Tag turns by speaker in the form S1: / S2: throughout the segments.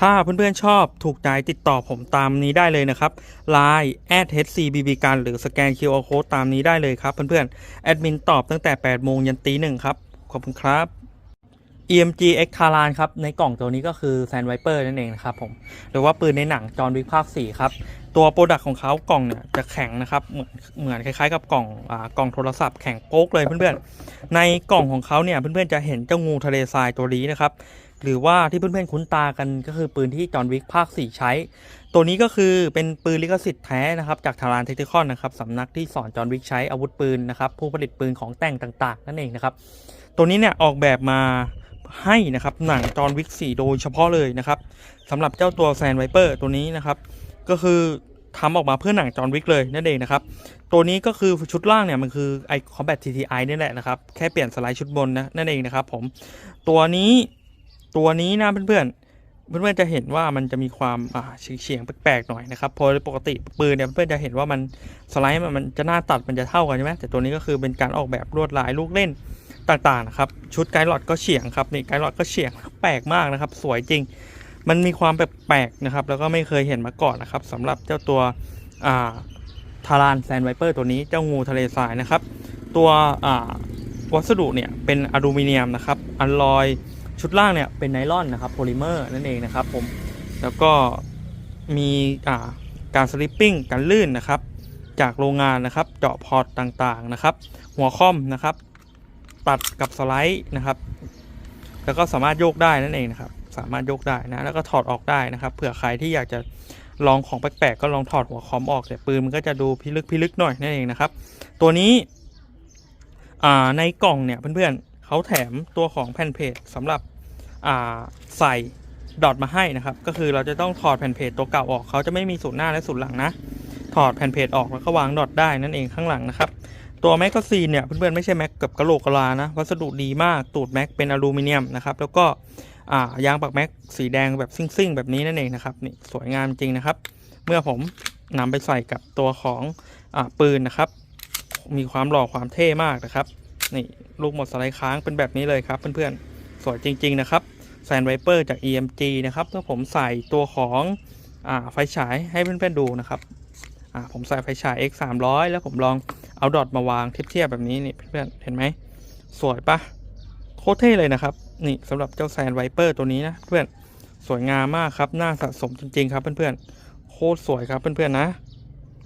S1: ถ้าเพื่อนๆชอบถูกใจติดต่อผมตามนี้ได้เลยนะครับ Line at hcbb กันหรือสแกน QR code ตามนี้ได้เลยครับเพื่อนๆแอดมินตอบตั้งแต่ 8 โมงยันตีหนึ่งครับ ขอบคุณครับ EMG X c a r a n ครับ ในกล่องตัวนี้ก็คือ Sand Viper นั่นเองนะครับผม หรือว่าปืนในหนังจอห์นวิกภาค4ครับ ตัวโปรดักต์ของเขากล่องเนี่ยจะแข็งนะครับ เหมือนเหมือนคล้ายๆ กับกล่องอ่ากล่องโทรศัพท์แข็งโป๊กเลยเพื่อนๆ ในกล่องของเขาเนี่ยเพื่อนๆจะเห็นเจ้างูทะเลทรายตัวนี้นะครับหรือว่าที่เพื่อนๆคุ้นตากันก็คือปืนที่จอห์นวิกภาค 4 ใช้ ตัวนี้ก็คือเป็นปืนลิขสิทธิ์แท้นะครับจากทารานเทคนิคอนนะครับสำนักที่สอนจอห์นวิกใช้อาวุธปืนนะครับผู้ผลิตปืนของแต่งต่างๆ นั่นเองนะครับตัวนี้เนี่ยออกแบบมาให้นะครับหนังจอห์นวิก 4 โดยเฉพาะเลยนะครับสำหรับเจ้าตัวแซนไวเปอร์ตัวนี้นะครับก็คือทำออกมาเพื่อหนังจอห์นวิกเลยนั่นเองนะครับ ตัวนี้ก็คือชุดล่างเนี่ยมันคือไอคอมแบท TTI นี่แหละนะครับ แค่เปลี่ยนสไลด์ชุดบนนะนั่นเองนะครับผม ตัวนี้ ตัวนี้นะเพื่อนๆ เพื่อนๆจะเห็นว่ามันจะมีความอ่าเฉียงแปลกๆหน่อยนะครับเพราะปกติปืนเนี่ยเพื่อนๆจะเห็นว่ามันสไลด์มันจะหน้าตัดมันจะเท่ากันใช่ไหมแต่ตัวนี้ก็คือเป็นการออกแบบลวดลายลูกเล่นต่างๆนะครับชุดไกด์หลอดก็เฉียงครับนี่ไกด์หลอดก็เฉียงแปลกมากนะครับ สวยจริง มันมีความแปลกๆนะครับ แล้วก็ไม่เคยเห็นมาก่อนนะครับสำหรับเจ้าตัวอ่าทารานแซนไวเปอร์ตัวนี้เจ้างูทะเลทรายนะครับ ตัวอ่าวัสดุเนี่ยเป็นอลูมิเนียมนะครับอลลอย ชุดล่างเนี่ยเป็นไนลอนนะครับโพลิเมอร์นั่นเองนะครับผมแล้วก็มีอ่าการสลิปปิ้งการลื่นนะครับ จากโรงงานนะครับ เจาะพอร์ตต่างๆนะครับ หัวคอมนะครับ ตัดกับสไลด์นะครับ แล้วก็สามารถโยกได้นั่นเองนะครับ สามารถโยกได้นะแล้วก็ถอดออกได้นะครับ เผื่อใครที่อยากจะลองของแปลกๆก็ลองถอดหัวคอมออกแต่ปืนมันก็จะดูพิลึกพิลึกหน่อยนั่นเองนะครับ ตัวนี้อ่าในกล่องเนี่ยเพื่อนๆ เขาแถมตัวของแผ่นเพจสำหรับใส่ดอทมาให้นะครับ ก็คือเราจะต้องถอดแผ่นเพจตัวเก่าออกเขาจะไม่มีศูนหน้าและศูนหลังนะ ถอดแผ่นเพจออกแล้วก็วางดอทได้นั่นเองข้างหลังนะครับ ตัวแม็กกาซีนเนี่ยเพื่อนๆไม่ใช่แม็กกับกระโหลกกะลานะ วัสดุดีมากตูดแม็กเป็นอลูมิเนียมนะครับ แล้วก็ยางปักแม็กสีแดงแบบซิ่งๆ แบบนี้นั่นเองนะครับนี่สวยงามจริงนะครับ เมื่อผมนำไปใส่กับตัวของอปืนนะครับ มีความหล่อความเท่มากนะครับ นี่ลูกหมดสไลด์ค้างเป็นแบบนี้เลยครับเพื่อนๆสวยจริง ๆ นะครับแซนไวเปอร์จาก EMG นะครับเมื่อผมใส่ตัวของอ่าไฟฉายให้เพื่อนๆดูนะครับอ่าผมใส่ไฟฉาย X 3 0 0แล้วผมลองเอาดอทมาวางเทียบๆแบบนี้นี่เพื่อนๆเห็นไหมสวยปะโคตรเท่เลยนะครับนี่สำหรับเจ้าแซนไวเปอร์ตัวนี้นะเพื่อนสวยงามมากครับน่าสะสมจริงๆครับเพื่อนๆโคตรสวยครับเพื่อนๆนะ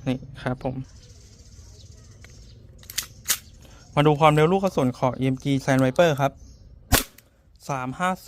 S1: นี่ครับผม มาดูความเร็วลูกกระสุนของ EMG Sand Viper ครับ350